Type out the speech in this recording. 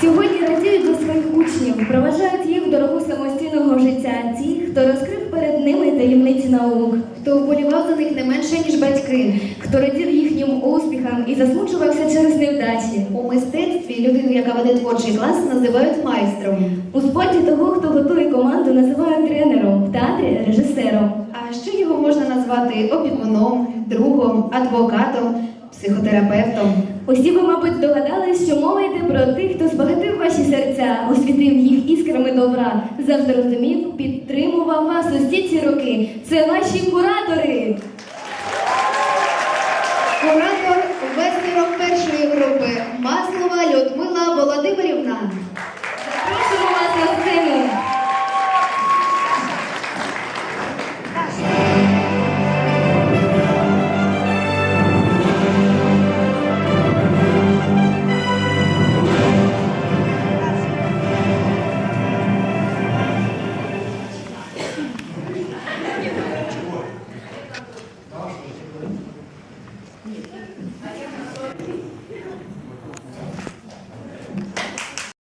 Сьогодні радіють за своїх учнів, проважають їх в дорогу самостійного життя. Ті, хто розкрив перед ними таємниці наук, Хто вболівав за них не менше, ніж батьки. хто радів їхнім успіхам і засмучувався через невдачі. У мистецтві людину, яка веде творчий клас, називають майстром. У спорті того, хто готує команду, називають тренером, в театрі режисером. А ще його можна назвати опікуном, другом, адвокатом, психотерапевтом. Усі ви, мабуть, здогадались, що про тих, хто збагатив ваші серця, освітив їх іскрами добра, завжди розумів, підтримував вас усі ці роки. Це ваші куратори. Куратор вестерок першої групи Маслова Людмила Володимирівна.